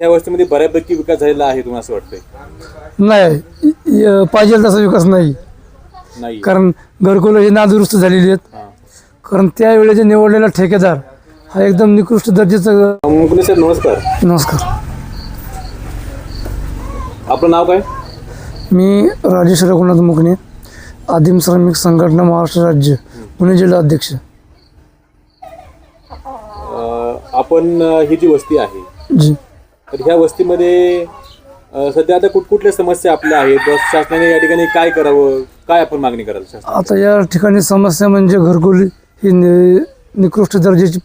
ह्या वस्तीमध्ये बऱ्यापैकी विकास झालेला आहे तुम्हाला असं वाटतंय? नाही इ- पाहिजे तसा विकास नाही. नाही. कारण घरकुलं ही नादुरुस्त झालेली आहेत. हां. कारण त्यावेळेचे निवडलेला ठेकेदार हा एकदम निकृष्ट दर्जाचा मुकुंद सर नमस्कार. नमस्कार. आपलं नाव काय? मी राजेश रघुनाथ मुकणे आदिम श्रमिक संघटना महाराष्ट्र राज्य पुणे जिल्हा अध्यक्ष. अं, आपण अं, ही जी वस्ती आहे जी. तर ह्या वस्तीमध्ये सध्या आता कुठकुठल्या समस्या आपल्या आहेत? शासनाने या ठिकाणी काय करावं? काय आपण मागणी कराल आता या ठिकाणी समस्या म्हणजे घरकुल ही नि निकृष्ट दर्जाची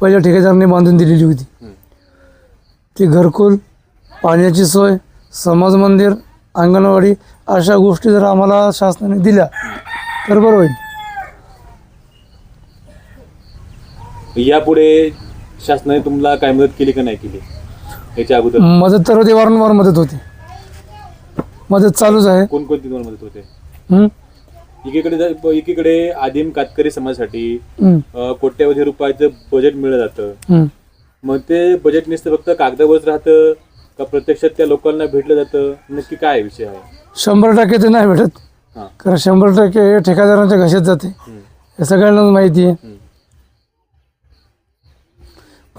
पहिल्या ठेकेदाराने बांधून दिलेली होती. हं. ती घरकुल पाण्याची सोय समाज मंदिर अंगणवाडी अशा गोष्टी जर आम्हाला शासनाने दिल्या तर बरं होईल. यापुढे शासनाने तुम्हाला काय मदत केली का नाही केली? याच्या अगोदर? मदत तर होती वारंवार मदत होती. मदत चालूच आहे. कोणकोणती तुम्हाला मदत होते? हं? एकीकडे एकीकडे आदिम कातकरी समाजासाठी. अं, कोट्यावधी रुपयाचं बजेट मिळलं जातं. मग ते बजेट नुसतं फक्त कागदावरच राहतं का प्रत्यक्षात त्या लोकांना भेटलं जातं? नक्की काय विषय आहे शंभर टक्के ते नाही भेटत. हां. कारण शंभर टक्के हे ठेकेदारांच्या घशात जाते. हे. सगळ्यांनाच माहिती आहे.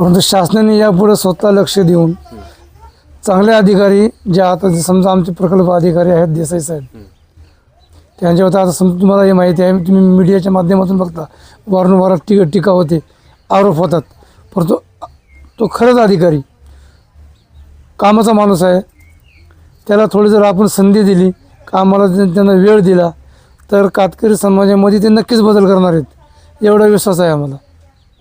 परंतु शासनाने यापुढे स्वतः लक्ष देऊन चांगले अधिकारी जे आता जे समजा आमचे प्रकल्प अधिकारी आहेत देसाई साहेब. त्यांच्यावर आता समजा तुम्हाला हे माहिती आहे तुम्ही मीडियाच्या माध्यमातून बघता वारंवार टीका टीका होते आरोप होतात परंतु तो खरंच अधिकारी कामाचा माणूस आहे त्याला थोडी जर आपण संधी दिली कामाला त्यांना वेळ दिला तर कातकरी समाजामध्ये ते नक्कीच बदल करणार आहेत एवढा विश्वास आहे आम्हाला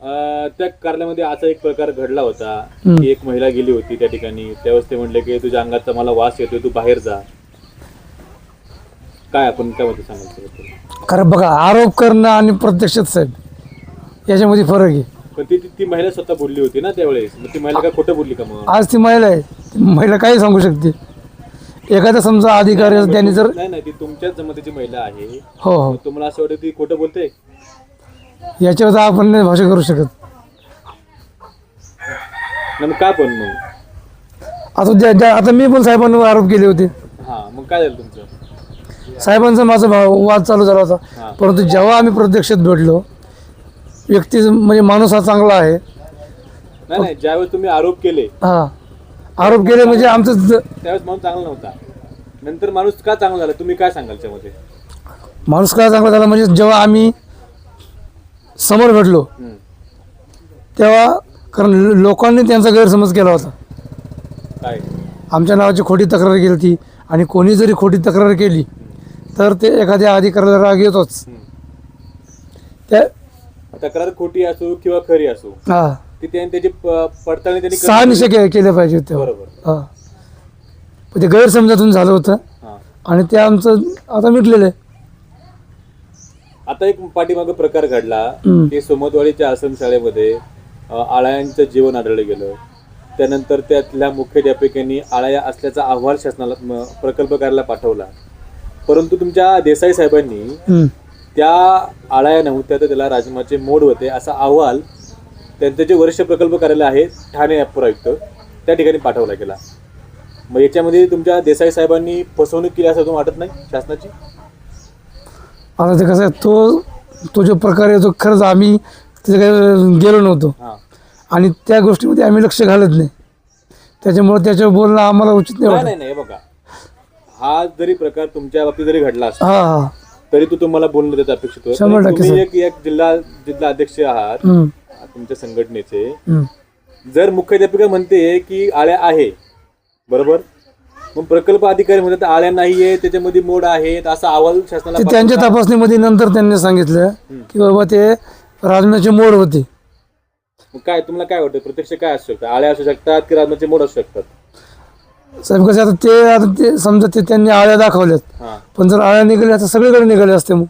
अं, त्या कार्यालयामध्ये असा एक प्रकार घडला होता. की एक महिला गेली होती त्या ठिकाणी. त्यावेळेस ते म्हणले की तुझ्या अंगाचा मला वास येतोय तू बाहेर जा. काय आपण काय सांगाल त्याबद्दल? कारण बघा आरोप करणं आणि प्रत्यक्षात साहेब याच्यामध्ये फरक आहे. पण ती ती- ती महिला स्वतः बोलली होती ना त्यावेळेस. मग ती महिला काय खोटं बोलली का मग? आज ती महिला आहे. ती महिला काही सांगू शकते. एखादा समजा अधिकारी त्यांनी जर नाही नाही ती तुमच्याच जमातीची महिला आहे हो हो. मग तुम्हाला असं वाटतं ती खोटं बोलते? याच्यावर तर आपण नाही भाषा करू शकत. नाही मग काय पण मग. आता ज्या ज्या आता मी पण साहेबांवर आरोप केले होते. हा मग काय झालं तुमचं? साहेबांचा माझा भाव वाद चालू झाला. होता. परंतु जेव्हा आम्ही प्रत्यक्षात भेटलो व्यक्ती म्हणजे माणूस हा चांगला आहे. नाही नाही ज्यावेळेस तुम्ही आरोप केले. हा. आरोप केले म्हणजे आमचं ज- त्यावेळेस माणूस चांगला नव्हता. नंतर माणूस का चांगला झाला? तुम्ही काय सांगाल त्यामध्ये? माणूस काय चांगला झाला? म्हणजे जेव्हा आम्ही समोर भेटलो. तेव्हा कारण लोकांनी त्यांचा गैरसमज केला होता. काय? आमच्या नावाची खोटी तक्रार केली होती आणि कोणी जरी खोटी तक्रार केली तर ते एखाद्या अधिकाऱ्याला राग येतोच. त्या तक्रार खोटी असो किंवा खरी असो हा. ती त्यांनी त्याची प- पडताळणी त्यांनी सहा निशे के पाहिजे होते. बरोबर. हा. पण ते गैरसमजातून झालं होतं. हा. आणि ते आमचं आता मिटलेलं आहे. आता एक पाठीमागे प्रकार घडला. की सोमतवाडीच्या आश्रम शाळेमध्ये आळ्यांचं जीवन आढळलं गेलं. त्यानंतर त्यातल्या मुख्याध्यापकांनी आळ्या असल्याचा अहवाल शासनाला म, प्रकल्प कार्यालयाला पाठवला. परंतु तुमच्या देसाई साहेबांनी. त्या आळ्या नव्हत्या तर त्याला राजमाचे मोड होते असा अहवाल त्यांचं जे वरिष्ठ प्रकल्प कार्यालय आहे ठाणे अप्पर आयुक्त त्या ठिकाणी पाठवला गेला. मग याच्यामध्ये तुमच्या देसाई साहेबांनी फसवणूक केली असं तुम्हाला वाटत नाही शासनाची? आता ते कसं आहे तो तो जो प्रकार आहे तो खरंच आम्ही तिथे काही गेलो नव्हतो आणि त्या गोष्टीमध्ये आम्ही लक्ष घालत नाही त्याच्यामुळे त्याच्यावर बोलणं आम्हाला उचित नाही नाही वाटत नाही नाही हे बघा हा जरी प्रकार तुमच्या बाबतीत जरी घडला असता हा हा तरी तो तुम्हाला बोलणं त्याचं अपेक्षित होतं. शंभर टक्के, तुम्ही सर. एक एक जिल्हा जिल्हा अध्यक्ष आहात हम्म. तुमच्या संघटनेचे हम्म. जर मुख्याध्यापिका म्हणते की आळ्या आहे बरोबर मग प्रकल्प अधिकारी म्हणतात आळ्या नाहीये त्याच्यामध्ये मोड आहेत असा अहवाल शासनाला ते त्यांच्या. तपासणीमध्ये नंतर त्यांनी सांगितलं की बाबा ते राजमाचे मोड होते. मग काय तुम्हाला काय वाटतं प्रत्यक्ष काय असू शकतं? आळ्या असू शकतात की राजमाचे मोड असू शकतात? साहेब कसं आता ते आता ते समजा ते त्यांनी आळ्या दाखवल्यात. हा. पण जर आळ्या निघाल्या तर सगळीकडे निघाले असते मग.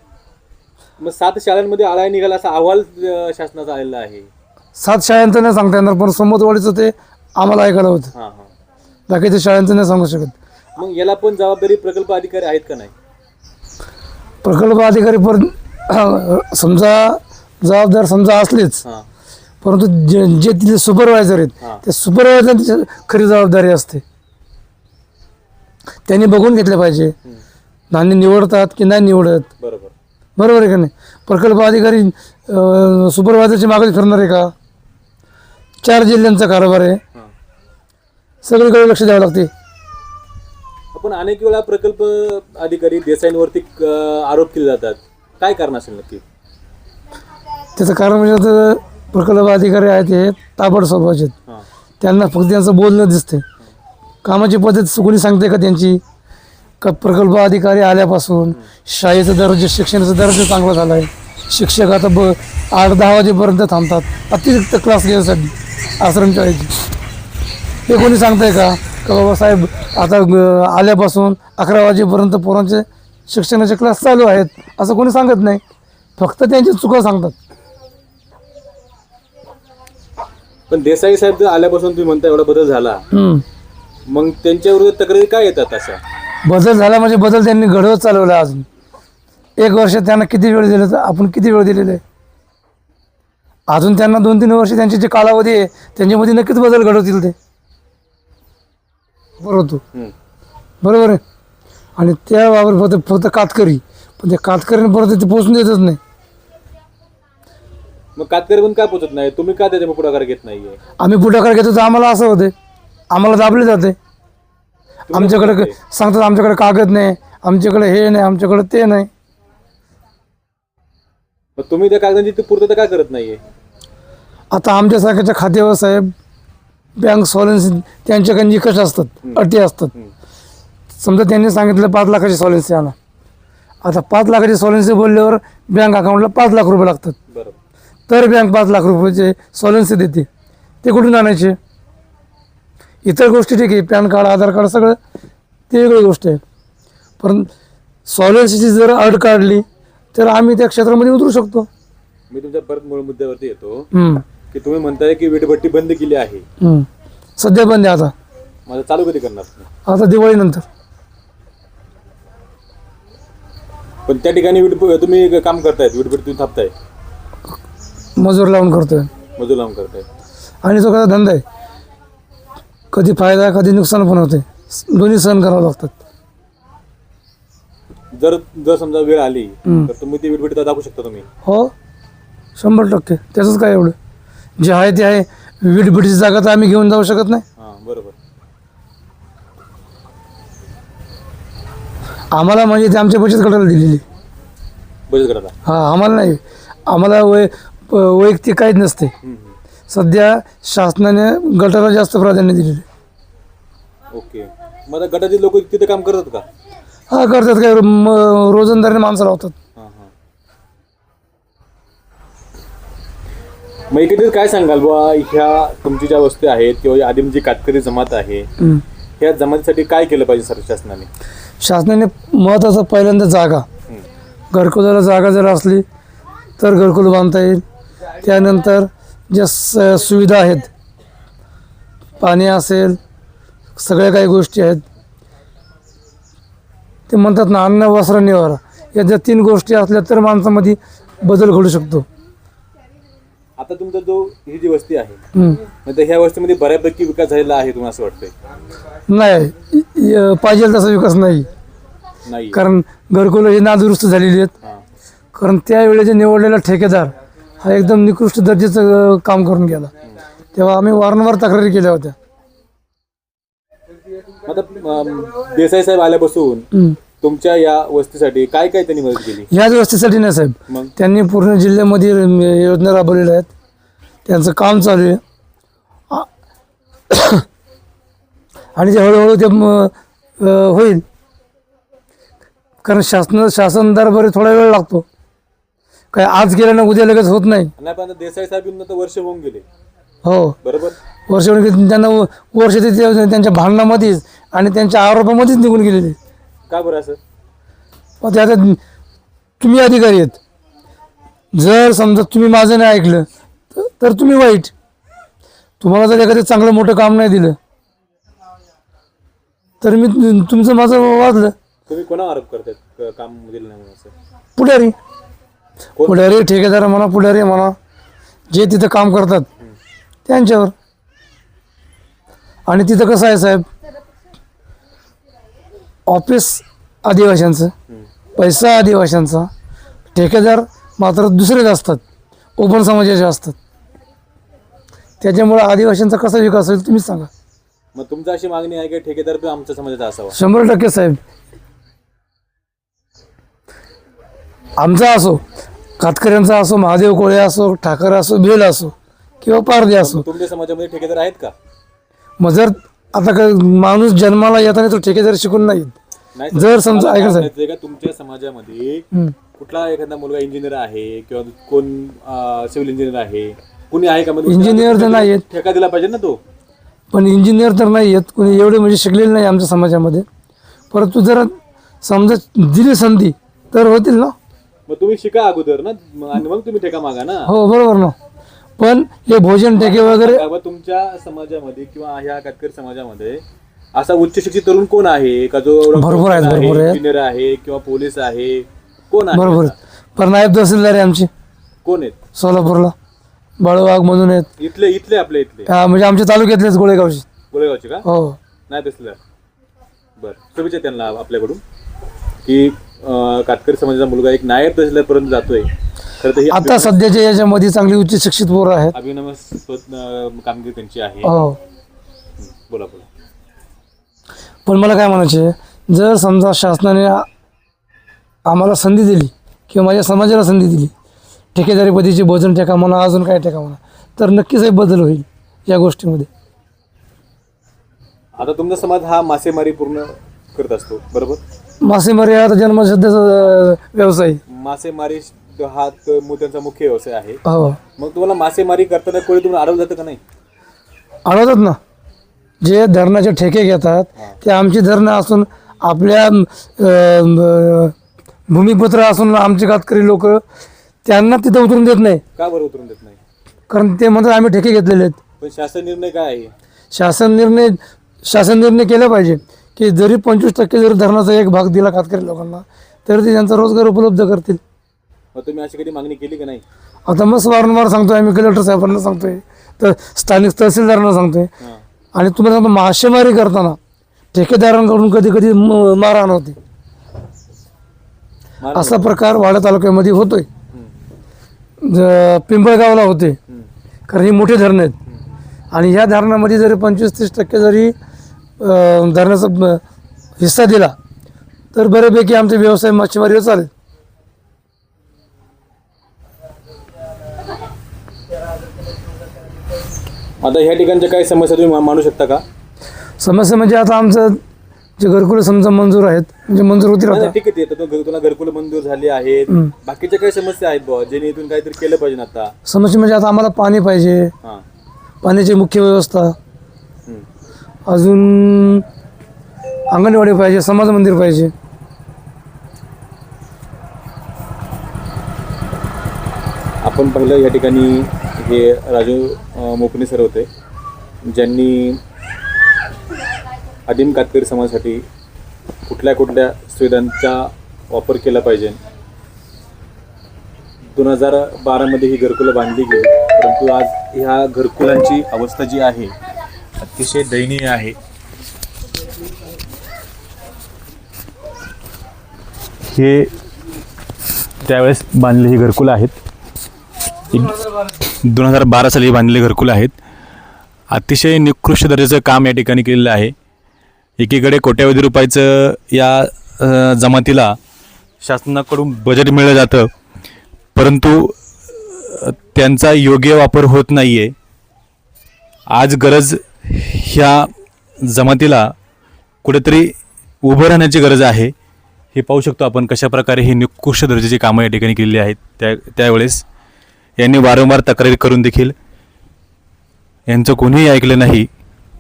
मग सात शाळांमध्ये आळ्या निघाला असा अहवाल अं, शासनाचा आलेला आहे. सात शाळांचं नाही सांगता येणार पण समोरवाडीचं ते आम्हाला ऐकायला होतं. हा हा. बाकीच्या शाळांचं नाही सांगू शकत. मग याला पण जबाबदारी प्रकल्प अधिकारी आहेत का नाही? प्रकल्प अधिकारी पण समजा जबाबदार समजा असलेच हा. परंतु जे जे तिथले सुपरवायझर आहेत. त्या सुपरवायझरची खरी जबाबदारी असते. त्यांनी बघून घेतलं पाहिजे हम्म. धान्य निवडतात की नाही निवडत. बरोबर. बरोबर आहे का नाही? प्रकल्प अधिकारी सुपरवायझरची मागणी करणार आहे का? चार जिल्ह्यांचा कारभार आहे. सगळीकडे लक्ष द्यावं लागते. आपण अनेक वेळा प्रकल्प अधिकारी देसाईंवरती आरोप केले जातात. काय कारण असेल नक्की? त्याचं कारण म्हणजे आता प्रकल्प अधिकारी आहेत हे ताबड स्वभावाचे आहेत. हां. त्यांना फक्त त्यांचं बोलणं दिसते कामाची पद्धत कोणी सांगते का त्यांची? का प्रकल्प अधिकारी आल्यापासून शाळेचा दर्जा शिक्षणाचा दर्जा चांगला झाला आहे शिक्षक आता ब आठ दहा वाजेपर्यंत थांबतात. अतिरिक्त क्लास घ्यायसाठी आश्रमशाळेची. हे कोणी सांगतंय का? का बाबा साहेब आता अं, आल्यापासून अकरा वाजेपर्यंत पोरांचे शिक्षणाचे क्लास चालू आहेत असं कोणी सांगत नाही. फक्त त्यांची चुका सांगतात. पण देसाई साहेब जर आल्यापासून तुम्ही म्हणता एवढा बदल झाला. हम्म. मग त्यांच्या विरुद्ध तक्रारी काय येतात अशा? बदल झाला म्हणजे बदल त्यांनी घडवत चालवला अजून. एक वर्ष त्यांना किती वेळ दिलं तर आपण किती वेळ दिलेला आहे? अजून त्यांना दोन तीन वर्ष त्यांचे जे कालावधी आहे त्यांच्यामध्ये नक्कीच बदल घडवतील ते. बरोबर तू हम्म. बरोबर आहे? आणि त्या बाबत फक्त फक्त कातकरी. पण ते कातकरीने परत ते पोचून देतच नाही. मग कातकरी पण काय पोचत नाही? तुम्ही का त्याच्या पुढाकार घेत नाहीये? आम्ही पुढाकार घेतो तर आम्हाला असं होते. आम्हाला दाबले जाते. आमच्याकडे क- सांगतात आमच्याकडे कागद नाही. आमच्याकडे हे नाही आमच्याकडे ते नाही. मग तुम्ही त्या कागदांची ती पूर्तता का करत नाहीये? आता आमच्यासारख्याच्या खात्यावर साहेब बँक सॉलन्सी त्यांच्याकडे निकष असतात अटी असतात. समजा त्यांनी सांगितलं पाच लाखाची सॉलन्सी आणा. आता पाच लाखाची सॉलन्सी बोलल्यावर बँक अकाउंटला पाच लाख रुपये लागतात. तर बँक पाच लाख रुपयाचे सॉलन्सी देते. ते कुठून आणायचे? इतर गोष्टी ठीक आहे पॅन कार्ड आधार कार्ड सगळं ते वेगळी गोष्ट आहे. पण सॉलन्सीची जर अड काढली तर आम्ही त्या क्षेत्रामध्ये उतरू शकतो. मी तुमच्या परत मूळ मुद्द्यावरती येतो. की तुम्ही म्हणताय की वीटभट्टी बंद केली आहे. हम्म. सध्या बंद आहे आता. माझं चालू कधी करणार? तुम्ही? आता दिवाळीनंतर. पण त्या ठिकाणी वीट तुम्ही काम करतायत वीटभट्टी तुम्ही थापताय. मजूर लावून करतोय. मजूर लावून करताय. आणि तो कसा धंदा आहे? कधी फायदा कधी नुकसान पण होते. दोन्ही सहन करावं लागतात. जर जर समजा वेळ आली हम्म. तर तुम्ही ती वीटभट्टी दाखवू शकता तुम्ही. हो. शंभर टक्के. त्याचंच काय एवढं? जे आहे ते आहे. वीटभीटची जागा तर आम्ही घेऊन जाऊ शकत नाही. हां बरोबर. आम्हाला म्हणजे ते आमच्या बचत गटाला दिलेली. बचत करता हा आम्हाला नाही. आम्हाला वै प- वैयक्तिक काहीच नसते. सध्या शासनाने गटाला जास्त प्राधान्य दिलेले. ओके. मग आता गटातील लोक तिथे काम करतात का? हा करतात काय? म- रोजंदारीने माणसं लावतात हां हां मग एकंदरीत काय सांगाल बुवा? ह्या तुमची ज्या वस्ती आहेत किंवा आदिम जी कातकरी जमात आहे हम्म. ह्या जमातीसाठी काय केलं पाहिजे सर शासनाने? शासनाने महत्त्वाचं पहिल्यांदा जागा. हम्म. घरकुलाला जागा जर असली तर घरकुल बांधता येईल. त्यानंतर ज्या स सुविधा आहेत पाणी असेल सगळ्या काही गोष्टी आहेत ते म्हणतात ना अन्न वस्त्र निवारा. या ज्या तीन गोष्टी असल्या तर माणसामध्ये बदल घडू शकतो. आता तुमचा जो ही जी वस्ती आहे. म्हणजे ह्या वस्तीमध्ये बऱ्यापैकी विकास झालेला आहे तुम्हाला असं वाटतंय? नाही पाहिजे तसा विकास नाही. नाही. कारण घरकुलं ही नादुरुस्त झालेली आहेत. हां. कारण त्यावेळेचे निवडलेला ठेकेदार हा एकदम निकृष्ट दर्जाचं अं, काम करून गेला. तेव्हा आम्ही वारंवार तक्रारी केल्या होत्या. आता अं, देसाई साहेब आल्यापासून हम्म. तुमच्या या वस्तीसाठी काय काय त्यांनी मदत केली? ह्याच व्यवस्थेसाठी नाही साहेब. मग? त्यांनी पूर्ण जिल्ह्यामध्ये योजना राबवलेल्या आहेत. त्यांचं काम चालू आहे. आ- आणि ते हळूहळू ते म, अं, होईल. कारण शासन शासन दरबारी थोडा वेळ लागतो. काय आज गेल्यानं उद्या लगेच होत नाही. नाही पण आता देसाई साहेब येऊन आता वर्ष होऊन गेले. हो. बरोबर? वर्ष त्यांना वर्ष ते ते त्यांच्या भांडणामध्येच आणि त्यांच्या आरोपामध्येच निघून गेलेले. का बरं असं? मग ते आता तुम्ही अधिकारी आहेत. जर समजा तुम्ही माझं नाही ऐकलं तर- तर तुम्ही वाईट. तुम्हाला जर एखादं चांगलं मोठं काम नाही दिलं तर मी तुमचं माझं वाजलं तुम्ही कोणावर आरोप करतायत क- काम दिलं नाही म्हणून असं? पुढारी. कोण? पुढारी ठेकेदार म्हणा पुढारी म्हणा जे तिथं काम करतात त्यांच्यावर. आणि तिथं कसं आहे साहेब? ऑफिस आदिवाशांचं पैसा आदिवाशांचा ठेकेदार मात्र दुसरेच असतात ओपन समाजाचे असतात. त्याच्यामुळं आदिवासींचा कसा विकास होईल तुम्हीच सांगा. मग तुमची अशी मागणी आहे की ठेकेदार पण आमच्या समाजाचा असावा? शंभर टक्के साहेब. आमचा असो कातकऱ्यांचा असो महादेव कोळे असो ठाकर असो बेल असो किंवा पारदे असो. तुमच्या समाजामध्ये ठेकेदार आहेत का? मग जर आता का माणूस जन्माला येताना तो ठेकेदार शिकून नाही येत. नाही जर समजा मला ऐका. म्हणायचंय का तुमच्या समाजामध्ये हम्म. कुठला एखादा मुलगा इंजिनियर आहे किंवा कोण सिव्हिल इंजिनियर आहे? कुणी आहे का म्हणजे इंजिनियर तर नाही आहेत. ठेका दिला पाहिजे ना तो? पण इंजिनियर तर नाही येत कोणी एवढे म्हणजे शिकलेले नाही आमच्या समाजामध्ये. परंतु जर समजा दिली संधी तर होतील ना? मग तुम्ही शिका अगोदर ना आणि मग तुम्ही ठेका मागा ना. हो बरोबर ना. पण हे भोजन टेके वगैरे तुमच्या समाजामध्ये किंवा ह्या कातकरी समाजामध्ये असा उच्च शिक्षित तरुण कोण आहे? का जो भरपूर आहेत, professor आहे, भरपूर आहेत. इंजिनियर आहे किंवा पोलीस आहे? कोण आहे बरोबर असा? पण नायब तहसीलदार आहे आमचे. कोण आहेत? सोलापूरला. बाळूवाघ म्हणून आहेत. इथले इथले आपले इथले? हा, म्हणजे आमच्या तालुक्यातलेच गोळेगावचे. गोळेगावचे का? हो. नाही दिसलं बर शुभेच्छा त्यांना आपल्याकडून. की अं, कातकरी समाजाचा मुलगा एक नायब तहसीलदार पर्यंत जातोय. खरं तर ही आता सध्याच्या याच्यामध्ये चांगली उच्च शिक्षित पोरं आहेत. अभिनव कामगिरी त्यांची आहे. हो बोला बोला. पण मला काय म्हणायचे जर समजा शासनाने आम्हाला संधी दिली किंवा माझ्या समाजाला संधी दिली ठेकेदारी पदीची भोजन टेका म्हणा अजून काय टेका म्हणा तर नक्कीच एक बदल होईल या गोष्टीमध्ये. आता तुमचा समाज हा मासेमारी पूर्ण करत असतो बरोबर? मासेमारी हा जन्मसिद्धचा व्यवसाय. मासेमारी हा त- मु- त्यांचा मुख्य व्यवसाय आहे. हो. मग तुम्हाला मासेमारी करताना कोणी तुम्हाला अडवलं जातं का नाही? आढळतात ना. जे धरणाचे ठेके घेतात ते आमची धरणं असून आपल्या अं, भूमिपुत्र असून आमचे कातकरी लोक त्यांना तिथं उतरून देत नाही. का बरं उतरून देत नाही? कारण ते म्हणतात आम्ही ठेके घेतलेले आहेत. पण शासन निर्णय काय आहे? शासन निर्णय शासन निर्णय केला पाहिजे की जरी पंचवीस टक्के जरी धरणाचा एक भाग दिला कातकरी लोकांना तरी ते त्यांचा रोजगार उपलब्ध करतील. मग तुम्ही अशी कधी मागणी केली का नाही? आता मस्त वारंवार सांगतोय आम्ही कलेक्टर साहेबांना सांगतोय तर स्थानिक तहसीलदारांना सांगतोय. हां. आणि तुम्हाला सांगतो मासेमारी करताना ठेकेदारांकडून कधी कधी मारहाण होते. असा प्रकार वाडा तालुक्यामध्ये होतोय. पिंपळगावला होते. कारण ही मोठी धरणं आहेत. आणि ह्या धरणामध्ये जरी पंचवीस तीस टक्के जरी धरणाचा हिस्सा दिला तर बऱ्यापैकी आमचे व्यवसाय मच्छीमारीवर चालेल. आता ह्या ठिकाणच्या काही समस्या तुम्ही मा- मांडू शकता का? समस्या म्हणजे आता आमचं जे घरकुल समजा मंजूर आहेत म्हणजे मंजूर होतील नाही, आता. नाही, ठीक आहे ते आता तो- तुला घरकुल मंजूर झाली आहेत. बाकीच्या काही समस्या आहेत बुवा ज्याने इथून काहीतरी केलं पाहिजे ना आता. समस्या म्हणजे आता आम्हाला पाणी पाहिजे. हां. पाण्याची मुख्य व्यवस्था. हम्म. अजून अंगणवाडी पाहिजे समाज मंदिर पाहिजे. आपण पाहिलं या ठिकाणी हे राजू अ, सर होते ज्यांनी आदिम कातकरी समाजासाठी कुठल्या कुठल्या सुविधांचा वापर केला पाहिजे. दोन हजार बारामध्ये ही घरकुलं बांधली गेली परंतु आज ह्या घरकुलांची अवस्था जी आहे अतिशय दयनीय आहे. हे त्यावेळेस बांधले ही घरकुलं आहेत. दोन हजार बारा साली बांधलेले घरकुल आहेत. अतिशय निकृष्ट दर्जाचं काम या ठिकाणी केलेलं आहे. एकीकडे कोट्यावधी रुपयाचं या जमातीला शासनाकडून बजेट मिळलं जातं. परंतु त्यांचा योग्य वापर होत नाही आहे आज गरज ह्या जमातीला कुठेतरी उभं राहण्याची गरज आहे. हे पाहू शकतो आपण कशाप्रकारे ही निकृष्ट दर्जाची कामं या ठिकाणी केलेली आहेत त्या त्यावेळेस. यांनी वारंवार तक्रारी करून देखील यांचं कोणीही ऐकलं नाही.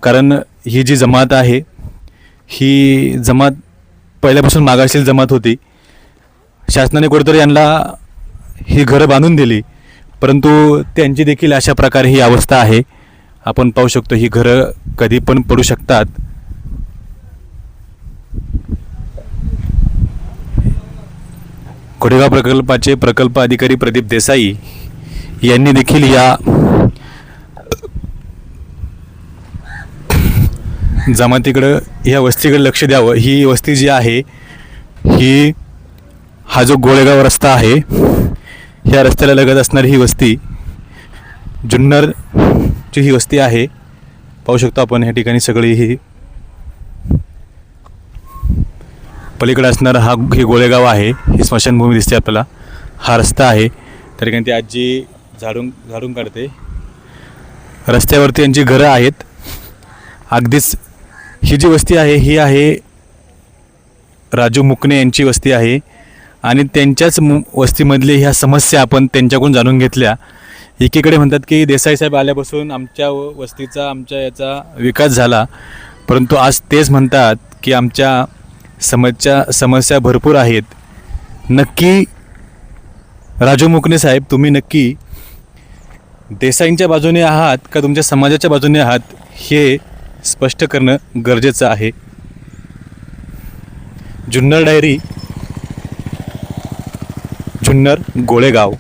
कारण ही जी जमात आहे ही जमात पहिल्यापासून मागाशील जमात होती. शासनाने कुठेतरी यांना ही घरं बांधून दिली. परंतु त्यांची देखील अशा प्रकारे ही अवस्था आहे. आपण पाहू शकतो ही घरं कधी पण पडू शकतात. कोडेगाव प्रकल्पाचे प्रकल्प अधिकारी प्रदीप देसाई यांनी देखील या जमातीकडं ह्या वस्तीकडे लक्ष द्यावं. ही वस्ती जी आहे ही हा जो गोळेगाव रस्ता आहे ह्या रस्त्याला लगत असणारी ही वस्ती जुन्नरची ही वस्ती आहे. पाहू शकतो आपण ह्या ठिकाणी सगळी ही. पलीकडे असणारा हा हे गोळेगाव आहे. ही स्मशानभूमी दिसते आपल्याला. हा रस्ता आहे. त्या ठिकाणी ती आजी झाडून झाडून काढते. रस्त्यावरती यांची घरं आहेत. अगदीच ही जी वस्ती आहे ही आहे राजू मुकणे यांची वस्ती आहे. आणि त्यांच्याच मु वस्तीमधली ह्या समस्या आपण त्यांच्याकडून जाणून घेतल्या. एकीकडे म्हणतात की देसाई साहेब आल्यापासून आमच्या व- वस्तीचा आमच्या याचा विकास झाला. परंतु आज तेच म्हणतात की आमच्या समस्या समस्या भरपूर आहेत. नक्की राजू मुकणे साहेब तुम्ही नक्की देसाईंच्या बाजूने आहात का तुमच्या समाजाच्या बाजूने आहात हे स्पष्ट करणं गरजेचं आहे. जुन्नर डायरी जुन्नर गोळेगाव.